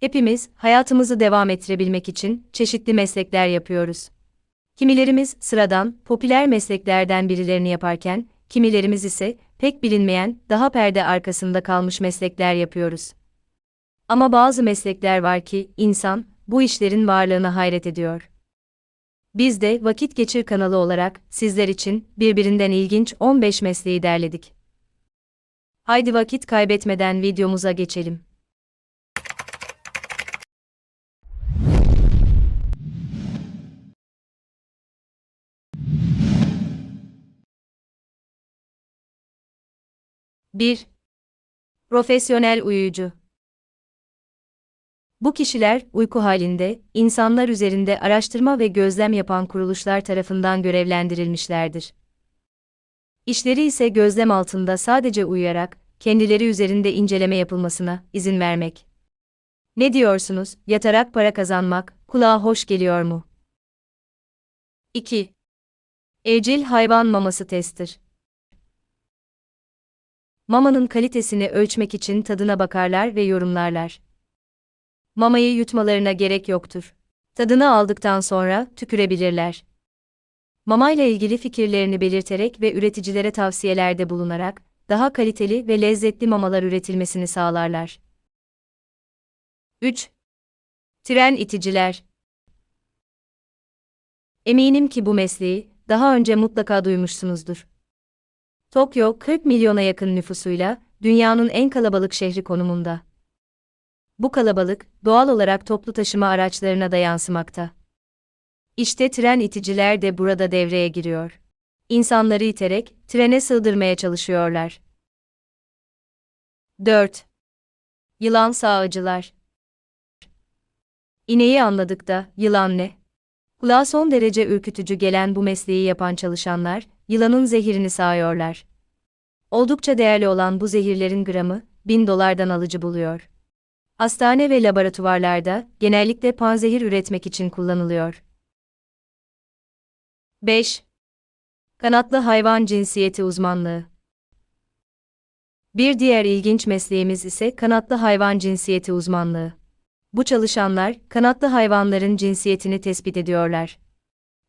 Hepimiz hayatımızı devam ettirebilmek için çeşitli meslekler yapıyoruz. Kimilerimiz sıradan, popüler mesleklerden birilerini yaparken, kimilerimiz ise pek bilinmeyen, daha perde arkasında kalmış meslekler yapıyoruz. Ama bazı meslekler var ki insan bu işlerin varlığına hayret ediyor. Biz de Vakit Geçir kanalı olarak sizler için birbirinden ilginç 15 mesleği derledik. Haydi vakit kaybetmeden videomuza geçelim. Bir, Profesyonel uyuyucu. Bu kişiler uyku halinde insanlar üzerinde araştırma ve gözlem yapan kuruluşlar tarafından görevlendirilmişlerdir. İşleri ise gözlem altında sadece uyuyarak kendileri üzerinde inceleme yapılmasına izin vermek. Ne diyorsunuz? Yatarak para kazanmak kulağa hoş geliyor mu? 2. Evcil hayvan maması tester. Mamanın kalitesini ölçmek için tadına bakarlar ve yorumlarlar. Mamayı yutmalarına gerek yoktur. Tadını aldıktan sonra tükürebilirler. Mamayla ilgili fikirlerini belirterek ve üreticilere tavsiyelerde bulunarak daha kaliteli ve lezzetli mamalar üretilmesini sağlarlar. 3. Tren iticiler. Eminim ki bu mesleği daha önce mutlaka duymuşsunuzdur. Tokyo 40 milyona yakın nüfusuyla dünyanın en kalabalık şehri konumunda. Bu kalabalık doğal olarak toplu taşıma araçlarına da yansımakta. İşte tren iticiler de burada devreye giriyor. İnsanları iterek trene sığdırmaya çalışıyorlar. 4. Yılan sağıcılar. İneği anladık da yılan ne? Kulağa son derece ürkütücü gelen bu mesleği yapan çalışanlar, yılanın zehirini sağıyorlar. Oldukça değerli olan bu zehirlerin gramı, 1000 dolardan alıcı buluyor. Hastane ve laboratuvarlarda genellikle panzehir üretmek için kullanılıyor. 5. Kanatlı hayvan cinsiyeti uzmanlığı. Bir diğer ilginç mesleğimiz ise kanatlı hayvan cinsiyeti uzmanlığı. Bu çalışanlar kanatlı hayvanların cinsiyetini tespit ediyorlar.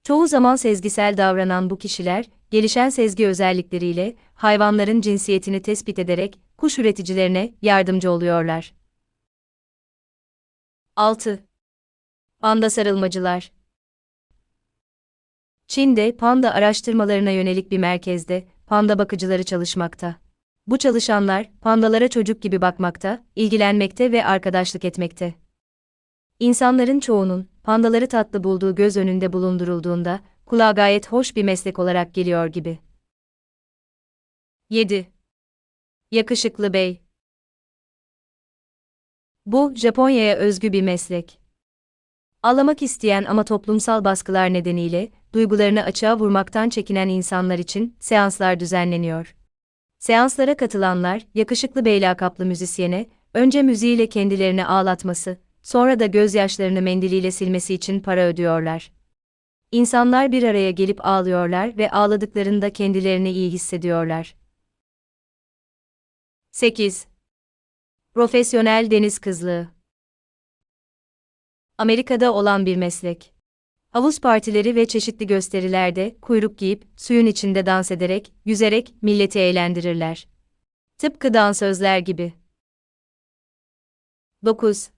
Çoğu zaman sezgisel davranan bu kişiler, gelişen sezgi özellikleriyle hayvanların cinsiyetini tespit ederek kuş üreticilerine yardımcı oluyorlar. 6. Panda sarılmacılar. Çin'de panda araştırmalarına yönelik bir merkezde panda bakıcıları çalışmakta. Bu çalışanlar pandalara çocuk gibi bakmakta, ilgilenmekte ve arkadaşlık etmekte. İnsanların çoğunun pandaları tatlı bulduğu göz önünde bulundurulduğunda kulağa gayet hoş bir meslek olarak geliyor gibi. 7. Yakışıklı Bey Bu, Japonya'ya özgü bir meslek. Ağlamak isteyen ama toplumsal baskılar nedeniyle duygularını açığa vurmaktan çekinen insanlar için seanslar düzenleniyor. Seanslara katılanlar, yakışıklı bey lakaplı müzisyene, önce müziğiyle kendilerini ağlatması, sonra da gözyaşlarını mendiliyle silmesi için para ödüyorlar. İnsanlar bir araya gelip ağlıyorlar ve ağladıklarında kendilerini iyi hissediyorlar. 8. Profesyonel deniz kızlığı Amerika'da olan bir meslek. Havuz partileri ve çeşitli gösterilerde kuyruk giyip suyun içinde dans ederek, yüzerek milleti eğlendirirler. Tıpkı dansözler gibi. 9.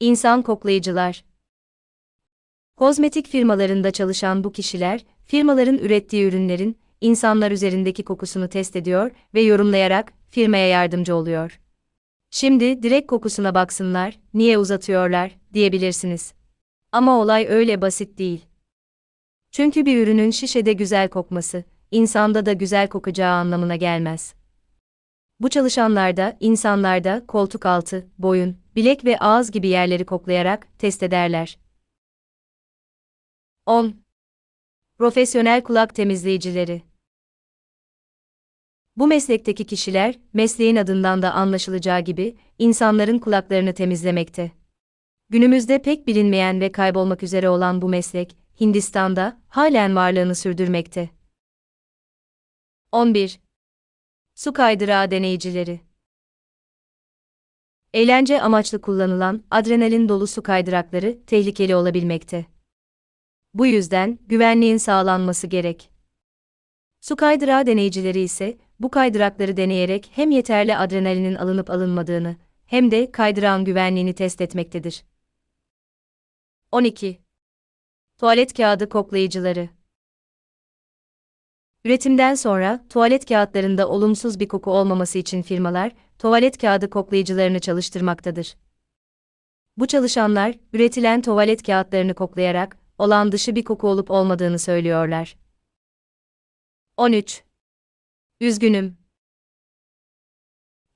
İnsan koklayıcılar. Kozmetik firmalarında çalışan bu kişiler, firmaların ürettiği ürünlerin insanlar üzerindeki kokusunu test ediyor ve yorumlayarak firmaya yardımcı oluyor. Şimdi direkt kokusuna baksınlar, niye uzatıyorlar diyebilirsiniz. Ama olay öyle basit değil. Çünkü bir ürünün şişede güzel kokması, insanda da güzel kokacağı anlamına gelmez. Bu çalışanlarda, insanlarda koltuk altı, boyun, bilek ve ağız gibi yerleri koklayarak test ederler. 10. Profesyonel kulak temizleyicileri. Bu meslekteki kişiler, mesleğin adından da anlaşılacağı gibi, insanların kulaklarını temizlemekte. Günümüzde pek bilinmeyen ve kaybolmak üzere olan bu meslek, Hindistan'da halen varlığını sürdürmekte. 11. Su kaydırağı deneyicileri. Eğlence amaçlı kullanılan adrenalin dolu su kaydırakları tehlikeli olabilmekte. Bu yüzden güvenliğin sağlanması gerek. Su kaydırağı deneyicileri ise bu kaydırakları deneyerek hem yeterli adrenalinin alınıp alınmadığını hem de kaydırağın güvenliğini test etmektedir. 12. Tuvalet kağıdı koklayıcıları Üretimden sonra tuvalet kağıtlarında olumsuz bir koku olmaması için firmalar tuvalet kağıdı koklayıcılarını çalıştırmaktadır. Bu çalışanlar üretilen tuvalet kağıtlarını koklayarak olan dışı bir koku olup olmadığını söylüyorlar. 13. Üzgünüm.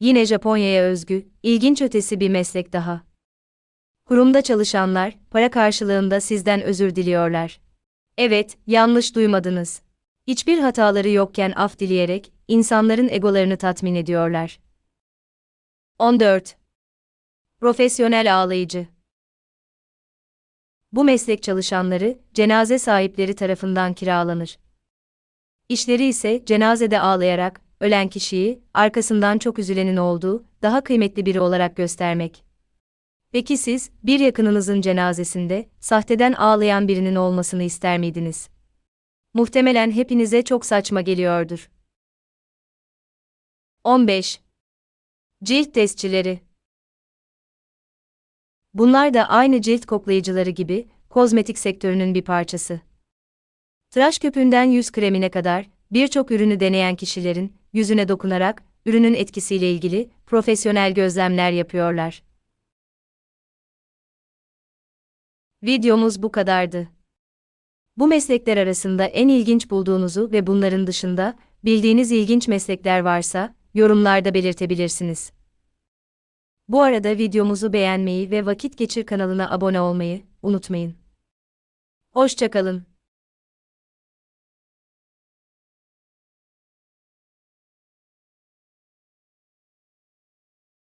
Yine Japonya'ya özgü, ilginç ötesi bir meslek daha. Kurumda çalışanlar, para karşılığında sizden özür diliyorlar. Evet, yanlış duymadınız. Hiçbir hataları yokken af dileyerek, insanların egolarını tatmin ediyorlar. 14. Profesyonel ağlayıcı Bu meslek çalışanları, cenaze sahipleri tarafından kiralanır. İşleri ise cenazede ağlayarak, ölen kişiyi, arkasından çok üzülenin olduğu, daha kıymetli biri olarak göstermek. Peki siz, bir yakınınızın cenazesinde, sahteden ağlayan birinin olmasını ister miydiniz? Muhtemelen hepinize çok saçma geliyordur. 15. Cilt testçileri Bunlar da aynı cilt koklayıcıları gibi, kozmetik sektörünün bir parçası. Tıraş köpüğünden yüz kremine kadar, birçok ürünü deneyen kişilerin, yüzüne dokunarak, ürünün etkisiyle ilgili, profesyonel gözlemler yapıyorlar. Videomuz bu kadardı. Bu meslekler arasında en ilginç bulduğunuzu ve bunların dışında, bildiğiniz ilginç meslekler varsa, yorumlarda belirtebilirsiniz. Bu arada videomuzu beğenmeyi ve Vakit Geçir kanalına abone olmayı unutmayın. Hoşçakalın.